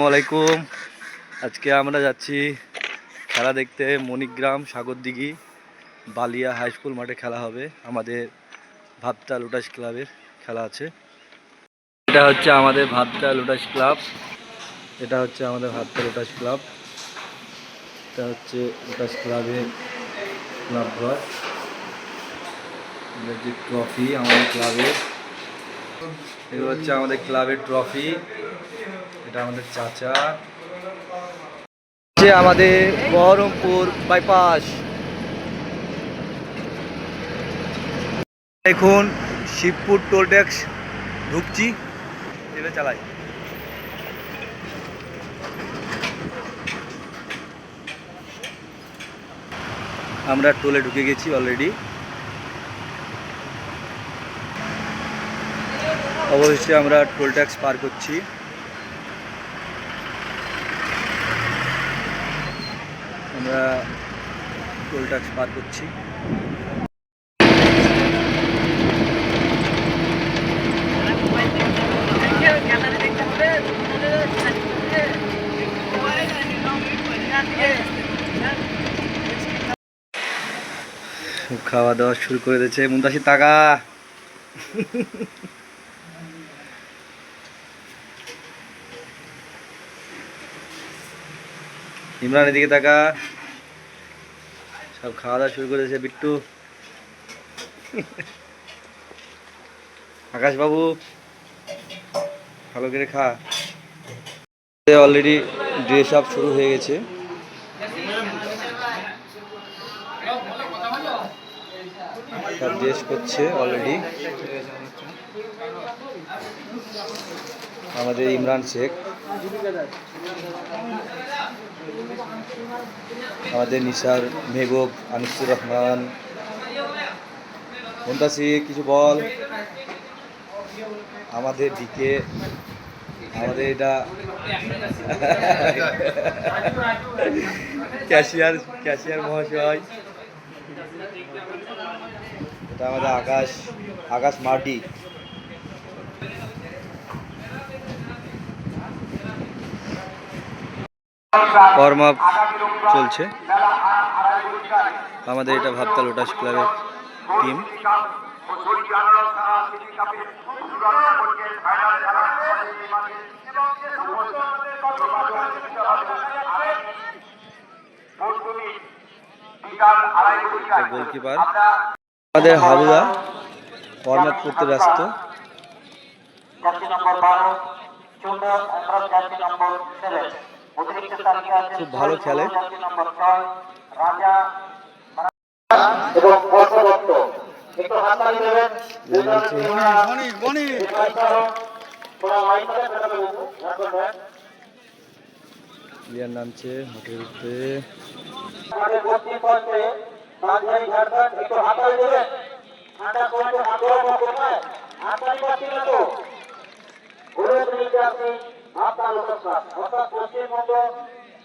আসসালামু আলাইকুম। আজকে আমরা যাচ্ছি খেলা দেখতে মণিগ্রাম সাগরদিঘি বালিয়া হাই স্কুল মাঠে খেলা হবে। আমাদের ভাবতা লোটাস ক্লাবের খেলা আছে। এটা হচ্ছে আমাদের ভাবতা লোটাস ক্লাব। এটা হচ্ছে আমাদের ভাবতা লোটাস ক্লাব। এটা হচ্ছে লোটাস ক্লাবের ক্লাব ঘর। হচ্ছে ট্রফি আমাদের ক্লাবের। এগুলো হচ্ছে আমাদের ক্লাবের ট্রফি। এটা আমাদের চাচা। যে আমাদের বহরমপুর বাইপাস এখন শিবপুর টোল ট্যাক্স ঢুকছি, এবার চালাই। আমরা টোলে ঢুকে গেছি অলরেডি অবশেষে আমরা টোল ট্যাক্স পার করছি। আমরা টোল ট্যাক্স পার করছি। খাওয়া দাওয়া শুরু করে দিয়েছে। মুন্তাসির টাকা ইমরান, এদিকে তাকা। সব খাওয়া দাওয়া শুরু করেছে, বিট্টু। আকাশ বাবু ভালো করে খা। অলরেডি ড্রেস আপ শুরু হয়ে গেছে। সব ড্রেস করছে অলরেডি আমাদের ইমরান শেখ। আমাদের নিসার মেহবুব, আনিসুর রহমান। মুন্তাসি, কিছু বল? আমাদের দিকে আমাদের এটা ক্যাশিয়ার ক্যাশিয়ার মহাশয়। এটা আমাদের আকাশ আকাশ মার্ডি ওয়ার্ম আপ চলছে। আমাদের এটা ভাবতা লোটাস ক্লাবের টিম। গোলকিপার আমাদের হাবুদা ওয়ার্ম আপ করতে ব্যস্ত। নম্বর নম্বর খুব ভালো খেলে। এবং প্লেয়ার নামছে হোটেলতে আমাদের পশ্চিম পয়েন্টে রাজধানী ঝাড়খণ্ড। একটু হাততালি দেবেন। ঠান্ডা পয়েন্টে আগ্রহ কোথায় হাততালি পাচ্ছি না তো। ঘুরে ফিরে আপনি আপনার লোকসভা অর্থাৎ পশ্চিমবঙ্গ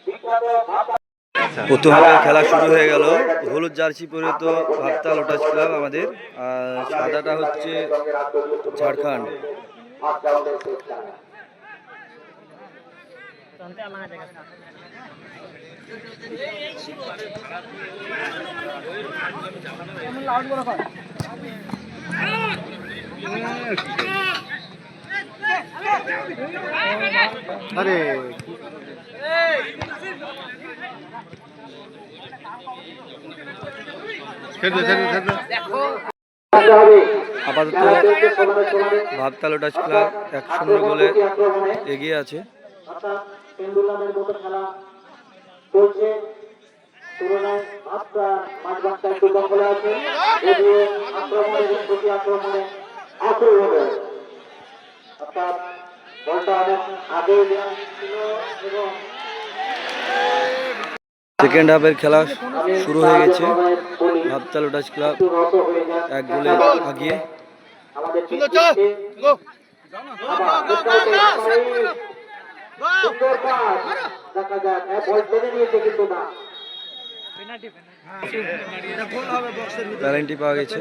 বিখ্যাত ভাতা প্রথম হাফের খেলা শুরু হয়ে গেল। হলুদ জার্সি পরে তো ভাবতা লোটাস ক্লাব আমাদের। আর সাদাটা হচ্ছে ঝাড়খণ্ড। আরে। আপাতত ভাবতা লোটাস ক্লাব এক শূন্য গোলে এগিয়ে আছে। অর্থাৎ বলটা অনেক আগে দেওয়া ছিল এবং সেকেন্ড হাফের খেলা শুরু হয়ে গেছে। সবাই বলি ভাবতা লোটাস ক্লাব এক গোলে আগিয়ে প্যালেন্টি পাওয়া গেছে।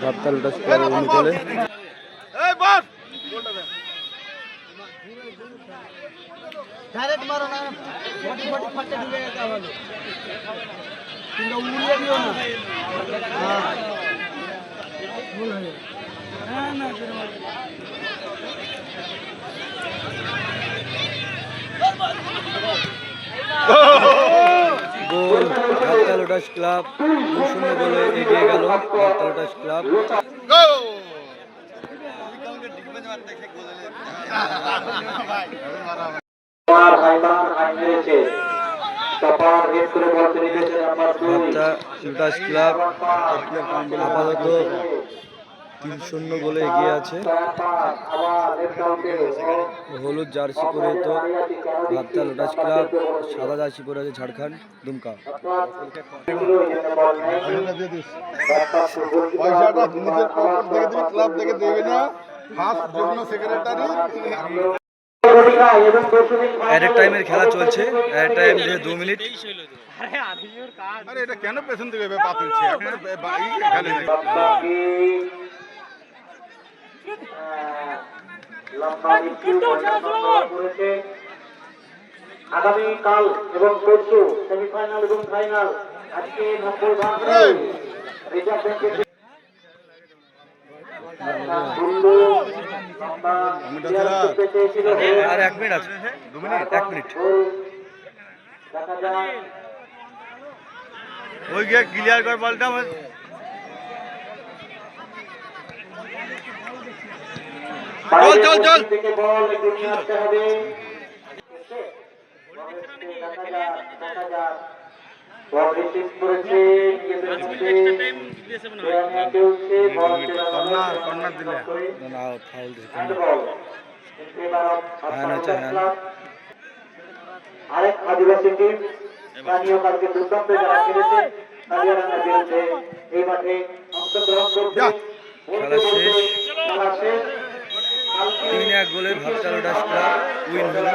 ভাবতা লোটাস ক্লাবের অনুকূলে ডাইরেক্ট মারো না ফটি ফটি ফাটে ঢুকে যেতে হবে কিন্তু উড়িয়ে দিও না। হ্যাঁ। ভুল হয়ে গেছে। হ্যাঁ না গোল ভাবতা ক্লাব শূন্য গোলে এগিয়ে গেল তেরোটাস ক্লাব আপাতত তিন শূন্য গোলে এগিয়ে আছে। হলুদ জার্সি পরে তো ভাবতা লোটাস ক্লাব সাদা জার্সি পরে আছে ঝাড়খণ্ড দুমকা। পয়সাটা নিজের পকেট থেকে দিবি ক্লাব থেকে দেবে না। ফার্স্ট যুগ্ম সেক্রেটারি এবং দর্শনিক টাইমের খেলা চলছে টাইম যে দু মিনিট। আরে এটা কেন পেছন এভাবে আগামী কাল এবং পরশু সেমিফাইনাল এবং ফাইনাল আজকে নব্বই ভাগ রিজার্ভ ব্যাংকের আর এক মিনিট আছে। দু মিনিট এক মিনিট গোল দেখা যায়। ওই গিয়ে ক্লিয়ার কর বলটা চল চল চল থেকে বল একটু নিয়ে আসতে হবে দেখা যাক, দেখা যাক। বল রিসিভ করেছে, নিজেদের মধ্যে দেওয়ানিয়া চলছে, বল ফেরানো কর্নার, দিলে। ফাউল। আরেক আদিবাসী টিম স্থানীয় কালকে দুর্দান্ত যারা খেলেছে কালিয়ারাঙ্গার বিরুদ্ধে এই মাঠে অংশগ্রহণ করছে খেলা শেষ খেলা শেষ কালকে তিন এক গোলে ভাবতা ডাস্টার উইন হলো।